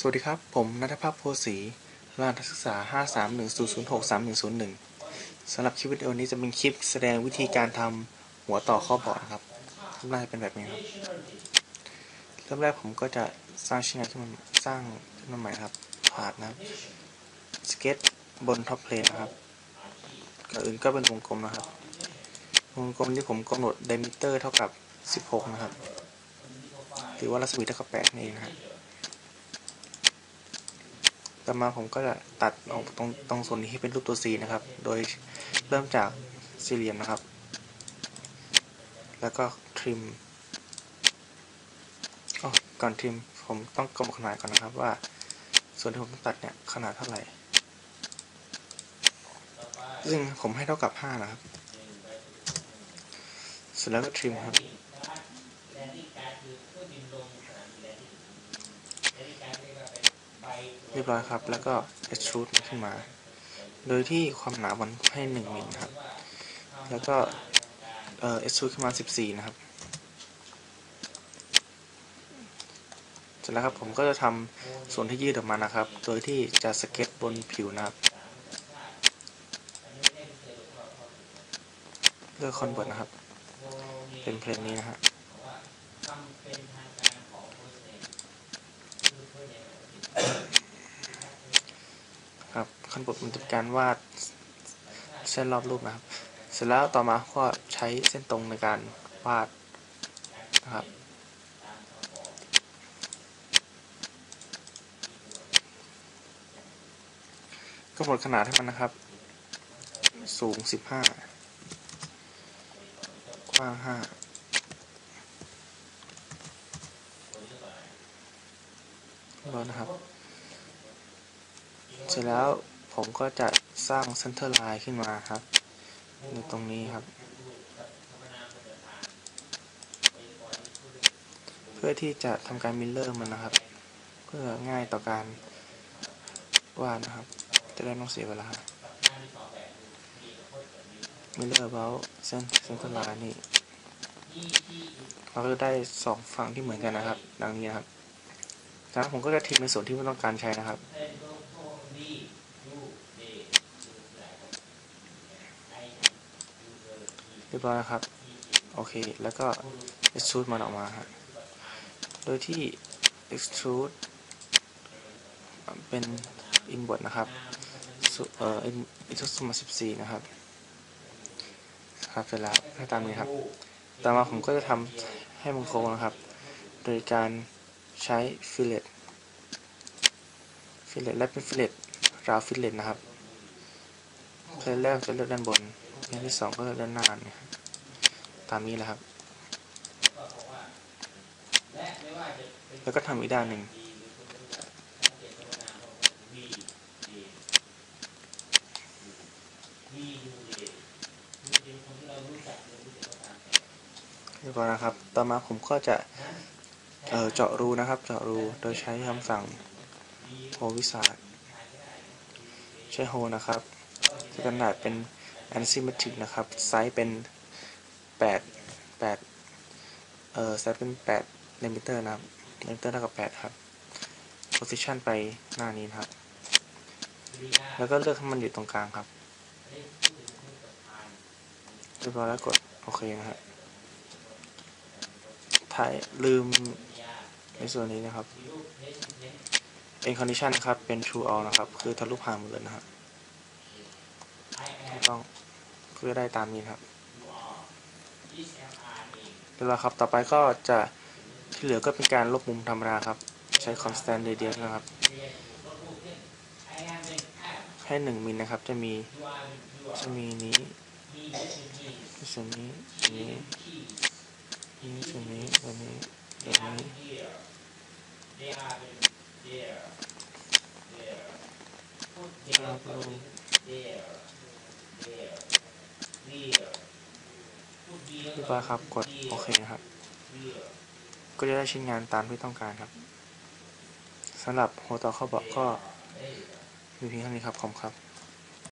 สวัสดีครับ ผมนัทภาพโพสีรหัสนักศึกษา 531006301สำหรับคลิปวิดีโอนี้จะเป็นคลิปแสดงวิธีการทำหัวต่อข้อบอร์ดนครับน่าจะเป็นแบบนี้ครับ เริ่มแรกผมก็จะสร้างชิ้นงานขึ้นมาสร้างขึ้นมาใหม่ครับพาดนะครับสเก็ตบนท็อปเพลนนะครับก่อนอื่นก็เป็นวงกลมนะครับ วงกลมที่ผมกำหนดไดมิเตอร์เท่ากับ 16 นะครับ หรือว่ารัศมีเท่ากับ8นั่นเองนะครับ ต่อมาผมก็จะตัดออกตรงตรงส่วนนี้ให้เป็นรูปตัว C นะครับ โดยเริ่มจากสี่เหลี่ยมนะครับ แล้วก็ทริมอ๋อก่อนทริมผมต้องกำหนดขนาดก่อนนะครับว่า ส่วนที่ผมต้องตัดเนี่ยขนาดเท่าไหร่ ซึ่งผมให้เท่ากับ 5 นะครับ เสร็จแล้วก็ทริมครับ เรียบร้อยครับ แล้วก็ extrude มันขึ้นมา โดยที่ความหนามันให้1มิลครับ แล้วก็เอ่อ extrude ขึ้นมา 14 นะครับ เสร็จแล้วครับผมก็จะทำส่วนที่ยืดออกมานะครับ โดยที่จะสเก็ตบนผิวนะครับเลือกคอนเวิร์ตนะครับ เป็นเพลงนี้นะฮะ ครับ ขั้นบทมันจะการวาดเส้นรอบรูปนะครับ เสร็จแล้วต่อมาก็ใช้เส้นตรงในการวาดนะครับกำหนดขนาดให้มันนะครับ สูง 15 กว้าง5แล้วนะครับ เสร็จแล้ว ผมก็จะสร้างเซนเตอร์ไลน์ขึ้นมาครับ ในตรงนี้ครับ เพื่อที่จะทำการมิลเลอร์มันนะครับ เพื่อง่ายต่อการวาดนะครับ จะได้ไม่ต้องเสียเวลามิลเลอร์เบลเส้นเซนเตอร์ไลน์นี่เราก็ได้สองฝั่งที่เหมือนกันนะครับ ดังนี้นะครับจากนั้นผมก็จะทิ้งในส่วนที่ไม่ต้องการใช้นะครับ เรี ยบร้อยครับ โอเค แล้วก็ extrude มันออกมาฮะโดยที่ extrude เป็น inward นะครับเอ่อ extrude มา14 นะครับ ครับเสร็จแล้วให้ตามนี้ครับ ต่อมาผมก็จะทำให้มันโค้งนะครับ โดยการใช้ fillet fillet และเป็น fillet ราว fillet นะครับเพลนแรกจะเลือกด้านบนเพลนที่สองก็เลือกด้านหน้าเนี่ย ตามนี้แหละครับ แล้วก็ทำอีกด้านหนึ่งเรียบร้อยนะครับ ต่อมาผมก็จะเเจาะรูนะครับ เจาะรู โดยใช้คำสั่งโฮวิสาดใช้โฮนะครับขนาดเป็น antisymmetric นะครับ ไซส์เป็น 8 8เอ่อไซส์เป็น8 limiter นะครับ limiter เท่ากับ8ครับ position ไปหน้านี้นะครับ แล้วก็เลือกให้มันอยู่ตรงกลางครับเรียบร้อยแล้วกดโอเคนะครับท้ายลืมในส่วนนี้นะครับ end condition นะครับ เป็น true all นะครับ คือทะลุผ่านหมดเลยนะครับต้องเพื่อได้ตามนี้ครับ เรียบร้อยครับต่อไปก็จะที่เหลือก็เป็นการลบมุมธรรมดาครับ ใช้ constant radius นะครับให้หนึ่งมิลนะครับจะมีจะมีนี้ส่วนนี้นี้นี้ส่วนนี้ตัวนี้ตัวนี้ครับลง เรียบร้อยครับกดโอเคนะครับ ก็จะได้ชิ้นงานตามที่ต้องการครับสำหรับหัวต่อข้อบอกก็มีเพียงเท่านี้ครับขอบคุณครับ